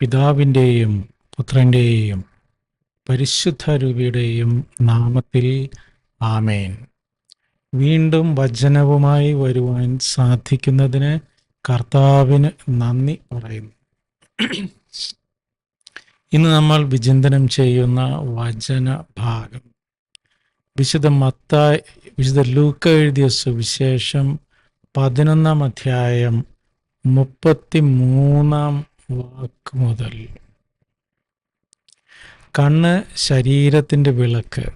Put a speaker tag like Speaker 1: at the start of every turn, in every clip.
Speaker 1: പിതാവിന്റെയും പുത്രന്റെയും പരിശുദ്ധ രൂപിയുടെയും നാമത്തിൽ ആമേൻ. വീണ്ടും വചനവുമായി വരുവാൻ സാധിക്കുന്നതിന് കർത്താവിന് നന്ദി പറയുന്നു. ഇന്ന് നമ്മൾ വിചിന്തനം ചെയ്യുന്ന വചന ഭാഗം. വിശുദ്ധ മത്തായി വിശുദ്ധ ലൂക്ക എഴുതിയ സുവിശേഷം പതിനൊന്നാം അധ്യായം മുപ്പത്തി മൂന്നാം വാക്ക് മുതൽ. കണ്ണ് ശരീരത്തിന്റെ വിളക്ക്.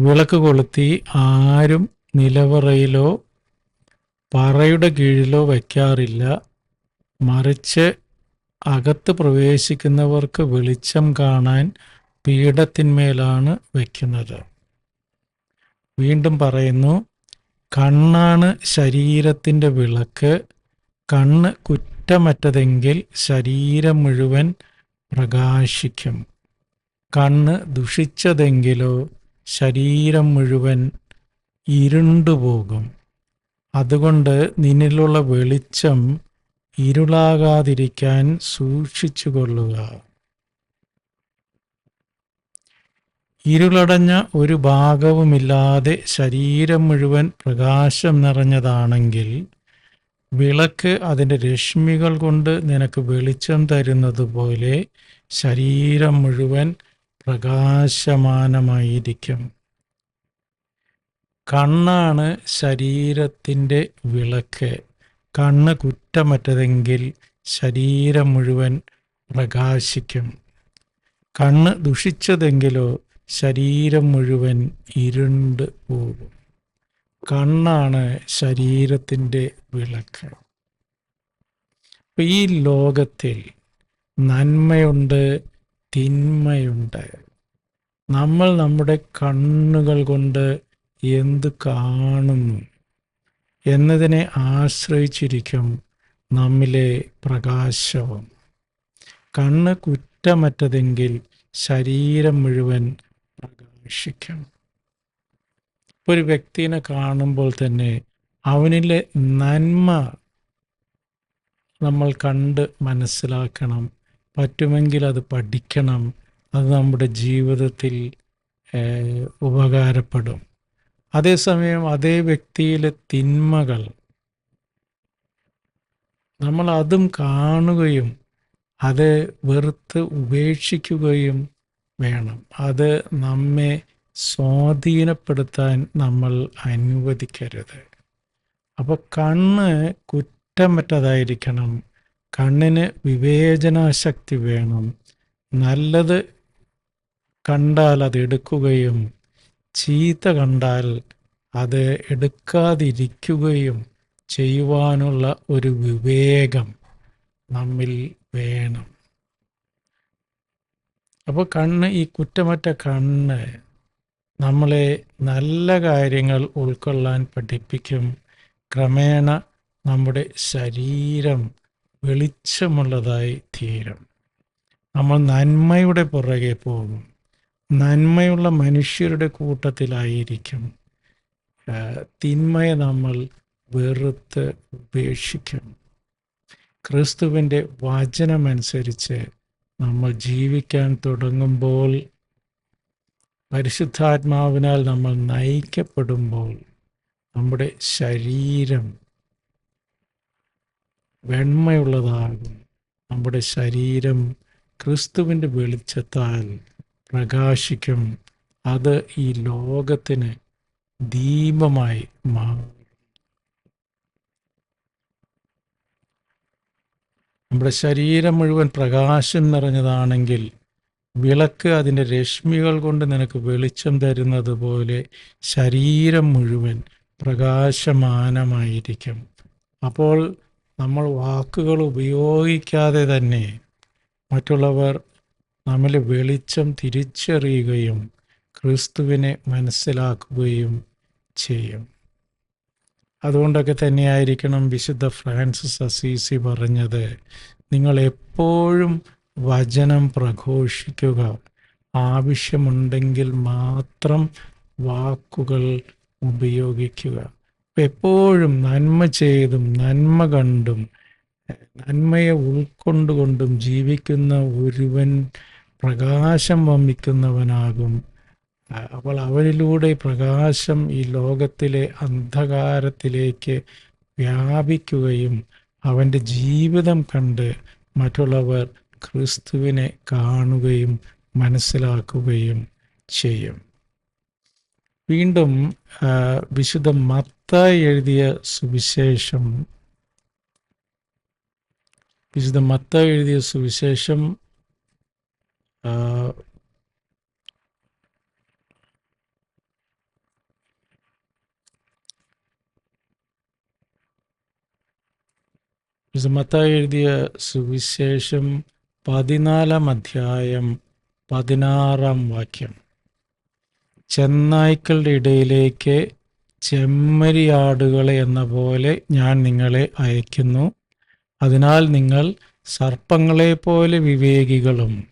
Speaker 1: വിളക്ക് കൊളുത്തി ആരും നിലവറയിലോ പറയുടെ കീഴിലോ വയ്ക്കാറില്ല. മറിച്ച് അകത്ത് പ്രവേശിക്കുന്നവർക്ക് വെളിച്ചം കാണാൻ പീഠത്തിന്മേലാണ് വയ്ക്കുന്നത്. വീണ്ടും പറയുന്നു കണ്ണാണ് ശരീരത്തിന്റെ വിളക്ക് കണ്ണ് കുറ്റമറ്റതെങ്കിൽ ശരീരം മുഴുവൻ പ്രകാശിക്കും. കണ്ണ് ദുഷിച്ചതെങ്കിലോ ശരീരം മുഴുവൻ ഇരുണ്ടുപോകും. അതുകൊണ്ട് നിന്നിലുള്ള വെളിച്ചം ഇരുളാകാതിരിക്കാൻ സൂക്ഷിച്ചുകൊള്ളുക. ഇരുളടഞ്ഞ ഒരു ഭാഗവുമില്ലാതെ ശരീരം മുഴുവൻ പ്രകാശം നിറഞ്ഞതാണെങ്കിൽ വിളക്ക് അതിന്റെ രശ്മികൾ കൊണ്ട് നിനക്ക് വെളിച്ചം തരുന്നത് പോലെ ശരീരം മുഴുവൻ പ്രകാശമാനമായിരിക്കും. കണ്ണാണ് ശരീരത്തിന്റെ വിളക്ക്. കണ്ണ് കുറ്റമറ്റതെങ്കിൽ ശരീരം മുഴുവൻ പ്രകാശിക്കും. കണ്ണ് ദുഷിച്ചതെങ്കിലോ ശരീരം മുഴുവൻ ഇരുണ്ട് പോകും. കണ്ണാണ് ശരീരത്തിന്റെ വിളക്ക്. ഈ ലോകത്തിൽ നന്മയുണ്ട് തിന്മയുണ്ട്. നമ്മൾ നമ്മുടെ കണ്ണുകൾ കൊണ്ട് എന്ത് കാണുന്നു എന്നതിനെ ആശ്രയിച്ചിരിക്കും നമ്മിലെ പ്രകാശവും. കണ്ണ് കുറ്റമറ്റതെങ്കിൽ ശരീരം മുഴുവൻ പ്രകാശിക്കും. ഒരു വ്യക്തിനെ കാണുമ്പോൾ തന്നെ അവനിലെ നന്മ നമ്മൾ കണ്ട് മനസ്സിലാക്കണം. പറ്റുമെങ്കിൽ അത് പഠിക്കണം. അത് നമ്മുടെ ജീവിതത്തിൽ ഉപകാരപ്പെടും. അതേസമയം അതേ വ്യക്തിയിലെ തിന്മകൾ നമ്മൾ അതും കാണുകയും അത് വെറുത്ത് ഉപേക്ഷിക്കുകയും വേണം. അത് നമ്മെ സ്വാധീനപ്പെടുത്താൻ നമ്മൾ അനുവദിക്കരുത്. അപ്പോൾ കണ്ണ് കുറ്റമറ്റതായിരിക്കണം. കണ്ണിന് വിവേചനാശക്തി വേണം. നല്ലത് കണ്ടാൽ അത് എടുക്കുകയും ചീത്ത കണ്ടാൽ അത് എടുക്കാതിരിക്കുകയും ചെയ്യുവാനുള്ള ഒരു വിവേകം നമ്മിൽ വേണം. അപ്പോൾ കണ്ണ് ഈ കുറ്റമറ്റ കണ്ണ് നമ്മളെ നല്ല കാര്യങ്ങൾ ഉൾക്കൊള്ളാൻ പഠിപ്പിക്കും. ക്രമേണ നമ്മുടെ ശരീരം വെളിച്ചമുള്ളതായി തീരും. നമ്മൾ നന്മയുടെ പുറകെ പോകും. നന്മയുള്ള മനുഷ്യരുടെ കൂട്ടത്തിലായിരിക്കും. തിന്മയെ നമ്മൾ വെറുത്ത് ഉപേക്ഷിക്കും. ക്രിസ്തുവിന്റെ വചനമനുസരിച്ച് നമ്മൾ ജീവിക്കാൻ തുടങ്ങുമ്പോൾ പരിശുദ്ധാത്മാവിനാൽ നമ്മൾ നയിക്കപ്പെടുമ്പോൾ നമ്മുടെ ശരീരം വെണ്മയുള്ളതാകും. നമ്മുടെ ശരീരം ക്രിസ്തുവിന്റെ വെളിച്ചത്താൽ പ്രകാശിക്കും. അത് ഈ ലോകത്തിന് ദീപമായി മാറും. നമ്മുടെ ശരീരം മുഴുവൻ പ്രകാശം നിറഞ്ഞതാണെങ്കിൽ വിളക്ക് അതിന്റെ രശ്മികൾ കൊണ്ട് നിനക്ക് വെളിച്ചം തരുന്നത് പോലെ ശരീരം മുഴുവൻ പ്രകാശമാനമായിരിക്കും. അപ്പോൾ നമ്മൾ വാക്കുകൾ ഉപയോഗിക്കാതെ തന്നെ മറ്റുള്ളവർ നമ്മിൽ വെളിച്ചം തിരിച്ചറിയുകയും ക്രിസ്തുവിനെ മനസ്സിലാക്കുകയും ചെയ്യും. അതുകൊണ്ടൊക്കെ തന്നെയായിരിക്കണം വിശുദ്ധ ഫ്രാൻസിസ് അസീസി പറഞ്ഞത്. നിങ്ങൾ എപ്പോഴും വചനം പ്രഘോഷിക്കുക. ആവശ്യമുണ്ടെങ്കിൽ മാത്രം വാക്കുകൾ ഉപയോഗിക്കുക. എപ്പോഴും നന്മ ചെയ്തും നന്മ കണ്ടും നന്മയെ ഉൾക്കൊണ്ടുകൊണ്ടും ജീവിക്കുന്ന ഒരുവൻ പ്രകാശം വമിക്കുന്നവനാകും. ആ, അപ്പോൾ അവരിലൂടെ പ്രകാശം ഈ ലോകത്തിലെ അന്ധകാരത്തിലേക്ക് വ്യാപിക്കുകയും അവന്റെ ജീവിതം കണ്ട് മറ്റുള്ളവർ ക്രിസ്തുവിനെ കാണുകയും മനസ്സിലാക്കുകയും ചെയ്യും. വീണ്ടും വിശുദ്ധ മത്തായി എഴുതിയ സുവിശേഷം വിശുദ്ധ മത്തായി എഴുതിയ സുവിശേഷം വിശുദ്ധ മത്തായി എഴുതിയ സുവിശേഷം പതിനാലാം അധ്യായം പതിനാറാം വാക്യം. ചെന്നായ്ക്കളുടെ ഇടയിലേക്ക് ചെമ്മരിയാടുകളെ എന്ന പോലെ ഞാൻ നിങ്ങളെ അയക്കുന്നു അതിനാൽ നിങ്ങൾ സർപ്പങ്ങളെപ്പോലെ വിവേകികളും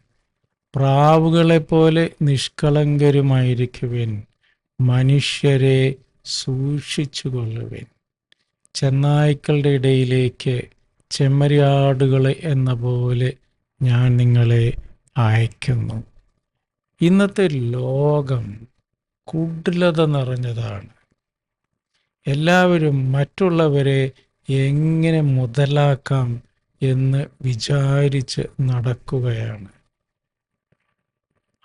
Speaker 1: പ്രാവുകളെപ്പോലെ നിഷ്കളങ്കരുമായിരിക്കുവിൻ. മനുഷ്യരെ സൂക്ഷിച്ചുകൊള്ളുവിൻ. ചെന്നായ്ക്കളുടെ ഇടയിലേക്ക് ചെമ്മരിയാടുകളെ എന്ന പോലെ ഞാൻ നിങ്ങളെ അയക്കുന്നു. ഇന്നത്തെ ലോകം കുടിലത നിറഞ്ഞതാണ്. എല്ലാവരും മറ്റുള്ളവരെ എങ്ങനെ മുതലാക്കാം എന്ന് വിചാരിച്ച് നടക്കുകയാണ്.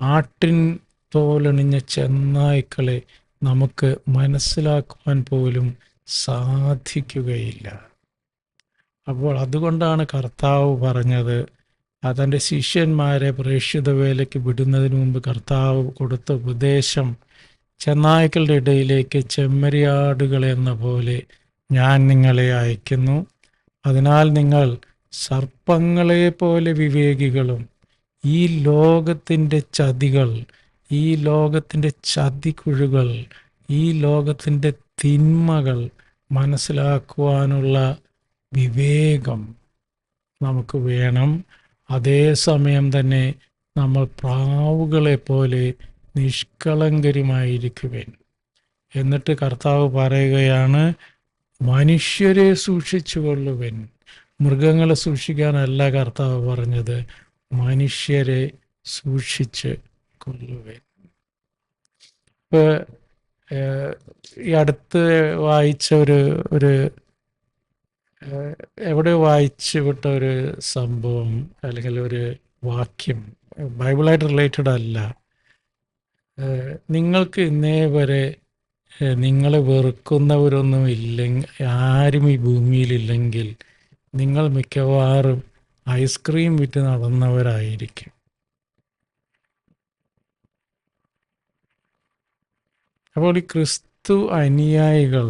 Speaker 1: ആട്ടിൻ തോലണിഞ്ഞ ചെന്നായ്ക്കളെ നമുക്ക് മനസ്സിലാക്കുവാൻ പോലും സാധിക്കുകയില്ല. അപ്പോൾ അതുകൊണ്ടാണ് കർത്താവ് പറഞ്ഞത് തന്റെ ശിഷ്യന്മാരെ പ്രേക്ഷിത വേലയ്ക്ക് വിടുന്നതിന് മുമ്പ് കർത്താവ് കൊടുത്ത ഉപദേശം ചെന്നായ്ക്കളുടെ ഇടയിലേക്ക് ചെമ്മരിയാടുകൾ എന്ന പോലെ ഞാൻ നിങ്ങളെ അയക്കുന്നു. അതിനാൽ നിങ്ങൾ സർപ്പങ്ങളെ പോലെ വിവേകികളും ഈ ലോകത്തിന്റെ ചതികൾ ഈ ലോകത്തിന്റെ ചതിക്കുഴുകൾ ഈ ലോകത്തിന്റെ തിന്മകൾ മനസ്സിലാക്കുവാനുള്ള വിവേകം നമുക്ക് വേണം. അതേസമയം തന്നെ നമ്മൾ പ്രാവുകളെ പോലെ നിഷ്കളങ്കരുമായിരിക്കുവേൻ. എന്നിട്ട് കർത്താവ് പറയുകയാണ് മനുഷ്യരെ സൂക്ഷിച്ചു കൊള്ളുവൻ മൃഗങ്ങളെ സൂക്ഷിക്കാനല്ല കർത്താവ് പറഞ്ഞത് മനുഷ്യരെ സൂക്ഷിച്ച് കൊള്ളുവൻ. ഇപ്പൊ ഈ അടുത്ത് വായിച്ച ഒരു ഒരു എവിടെ വായിച്ചു വിട്ട ഒരു സംഭവം അല്ലെങ്കിൽ ഒരു വാക്യം ബൈബിളായിട്ട് റിലേറ്റഡ് അല്ല. നിങ്ങൾക്ക് ഇന്നേ വരെ നിങ്ങളെ വെറുക്കുന്നവരൊന്നും ഇല്ലെങ്കിൽ ആരും ഈ ഭൂമിയിലില്ലെങ്കിൽ നിങ്ങൾ മിക്കവാറും ഐസ്ക്രീം വിറ്റ് നടന്നവരായിരിക്കും. അപ്പോൾ ഈ ക്രിസ്തു അനുയായികൾ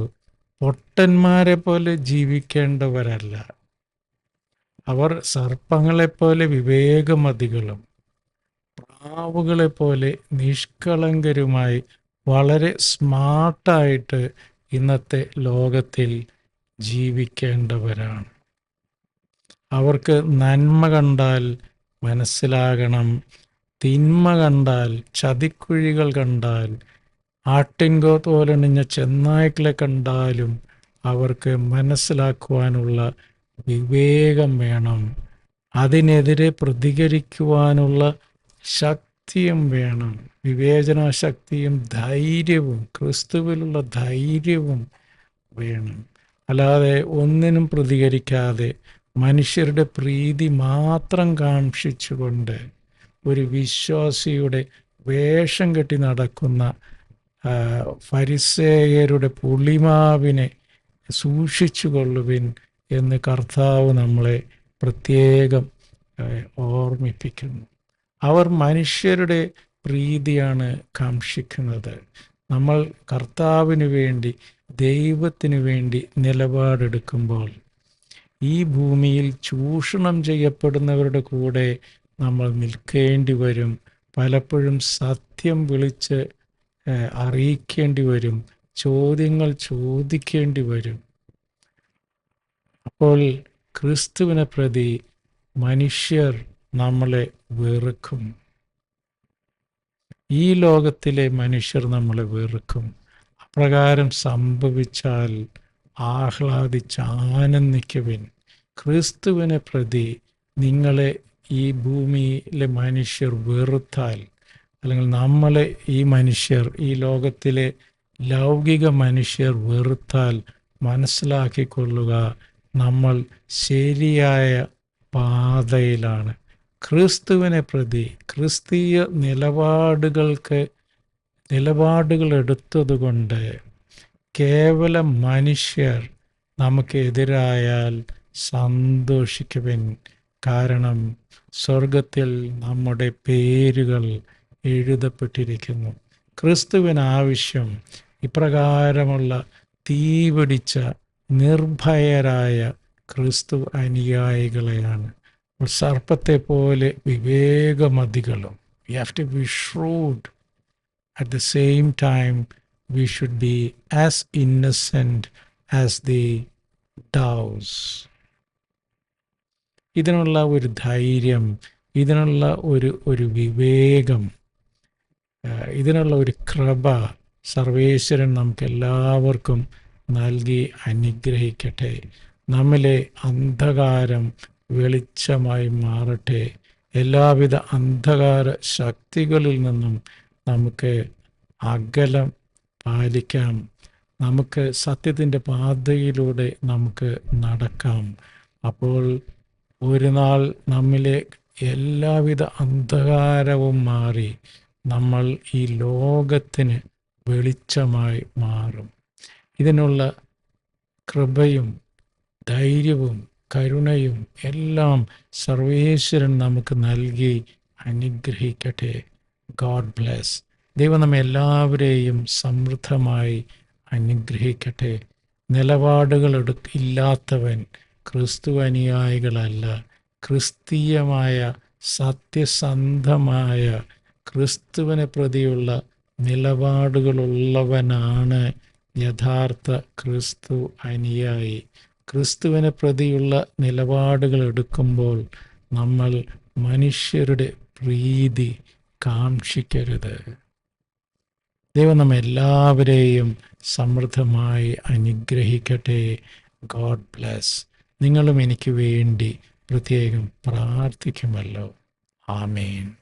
Speaker 1: പൊട്ടന്മാരെ പോലെ ജീവിക്കേണ്ടവരല്ല. അവർ സർപ്പങ്ങളെപ്പോലെ വിവേകമതികളും പ്രാവുകളെപ്പോലെ നിഷ്കളങ്കരുമായി വളരെ സ്മാർട്ടായിട്ട് ഇന്നത്തെ ലോകത്തിൽ ജീവിക്കേണ്ടവരാണ്. അവർക്ക് നന്മ കണ്ടാൽ മനസ്സിലാകണം തിന്മ കണ്ടാൽ ചതിക്കുഴികൾ കണ്ടാൽ ആട്ടിൻകോ തോലണിഞ്ഞ ചെന്നായ്ക്കളെ കണ്ടാലും അവർക്ക് മനസ്സിലാക്കുവാനുള്ള വിവേകം വേണം. അതിനെതിരെ പ്രതികരിക്കുവാനുള്ള ശക്തിയും വേണം. വിവേചനാശക്തിയും ധൈര്യവും ക്രിസ്തുവിലുള്ള ധൈര്യവും വേണം. അല്ലാതെ ഒന്നിനും പ്രതികരിക്കാതെ മനുഷ്യരുടെ പ്രീതി മാത്രം കാക്ഷിച്ചുകൊണ്ട് ഒരു വിശ്വാസിയുടെ വേഷം കെട്ടി നടക്കുന്ന ഫരിസേയരുടെ പുളിമാവിനെ സൂക്ഷിച്ചു കൊള്ളുവിൻ എന്ന് കർത്താവ് നമ്മളെ പ്രത്യേകം ഓർമ്മിപ്പിക്കുന്നു. അവർ മനുഷ്യരുടെ പ്രീതിയാണ് കാക്ഷിക്കുന്നത്. നമ്മൾ കർത്താവിന് വേണ്ടി ദൈവത്തിന് വേണ്ടി നിലപാടെടുക്കുമ്പോൾ ഈ ഭൂമിയിൽ ചൂഷണം ചെയ്യപ്പെടുന്നവരുടെ കൂടെ നമ്മൾ നിൽക്കേണ്ടി വരും. പലപ്പോഴും സത്യം വിളിച്ച് അറിയിക്കേണ്ടി വരും ചോദ്യങ്ങൾ ചോദിക്കേണ്ടി വരും. അപ്പോൾ ക്രിസ്തുവിനെ പ്രതി മനുഷ്യർ നമ്മളെ വെറുക്കും. ഈ ലോകത്തിലെ മനുഷ്യർ നമ്മളെ വെറുക്കും. അപ്രകാരം സംഭവിച്ചാൽ ആഹ്ലാദിച്ച് ആനന്ദിക്കുവിൻ ക്രിസ്തുവിനെ പ്രതി നിങ്ങളെ ഈ ഭൂമിയിലെ മനുഷ്യർ വെറുത്താൽ അല്ലെങ്കിൽ നമ്മളെ ഈ മനുഷ്യർ ഈ ലോകത്തിലെ ലൗകിക മനുഷ്യർ വെറുത്താൽ മനസ്സിലാക്കിക്കൊള്ളുക നമ്മൾ ശരിയായ പാതയിലാണ്. ക്രിസ്തുവിനെ പ്രതി ക്രിസ്തീയ നിലപാടുകൾക്ക് നിലപാടുകൾ എടുത്തതുകൊണ്ട് കേവല മനുഷ്യർ നമുക്കെതിരായാൽ സന്തോഷിക്കുവിൻ. കാരണം സ്വർഗത്തിൽ നമ്മുടെ പേരുകൾ എഴുതപ്പെട്ടിരിക്കുന്നു. ക്രിസ്തുവിന് ആവശ്യം ഇപ്രകാരമുള്ള തീപിടിച്ച നിർഭയരായ ക്രിസ്തു അനുയായികളെയാണ്. സർപ്പത്തെ പോലെ വിവേകമതികളും. We have to be shrewd at the same time we should be as innocent as the doves. ഇതിനുള്ള ഒരു ധൈര്യം ഇതിനുള്ള ഒരു ഒരു വിവേകം ഇതിനുള്ള ഒരു കൃപ സർവേശ്വരൻ നമുക്ക് എല്ലാവർക്കും നൽകി അനുഗ്രഹിക്കട്ടെ. നമ്മിലെ അന്ധകാരം വെളിച്ചമായി മാറട്ടെ. എല്ലാവിധ അന്ധകാര ശക്തികളിൽ നിന്നും നമുക്ക് അകലം പാലിക്കാം. നമുക്ക് സത്യത്തിന്റെ പാതയിലൂടെ നമുക്ക് നടക്കാം. അപ്പോൾ ഒരു നാൾ നമ്മിലെ എല്ലാവിധ അന്ധകാരവും മാറി നമ്മൾ ഈ ലോകത്തിന് വെളിച്ചമായി മാറും. ഇതിനുള്ള കൃപയും ധൈര്യവും കരുണയും എല്ലാം സർവേശ്വരൻ നമുക്ക് നൽകി അനുഗ്രഹിക്കട്ടെ. God bless. ദൈവം നമ്മെ എല്ലാവരെയും സമൃദ്ധമായി അനുഗ്രഹിക്കട്ടെ. നിലപാടുകൾ ഇല്ലാത്തവൻ ക്രിസ്തു അനുയായികളല്ല. ക്രിസ്തീയമായ സത്യസന്ധമായ ക്രിസ്തുവിനെ പ്രതിയുള്ള നിലപാടുകളുള്ളവനാണ് യഥാർത്ഥ ക്രിസ്തു അനുയായി. ക്രിസ്തുവിനെ പ്രതിയുള്ള നിലപാടുകൾ എടുക്കുമ്പോൾ നമ്മൾ മനുഷ്യരുടെ പ്രീതി കാക്ഷിക്കരുത്. ദൈവം നമ്മെ എല്ലാവരെയും സമൃദ്ധമായി അനുഗ്രഹിക്കട്ടെ. God bless. നിങ്ങളും എനിക്ക് വേണ്ടി പ്രത്യേകം പ്രാർത്ഥിക്കുമല്ലോ. ആമേൻ.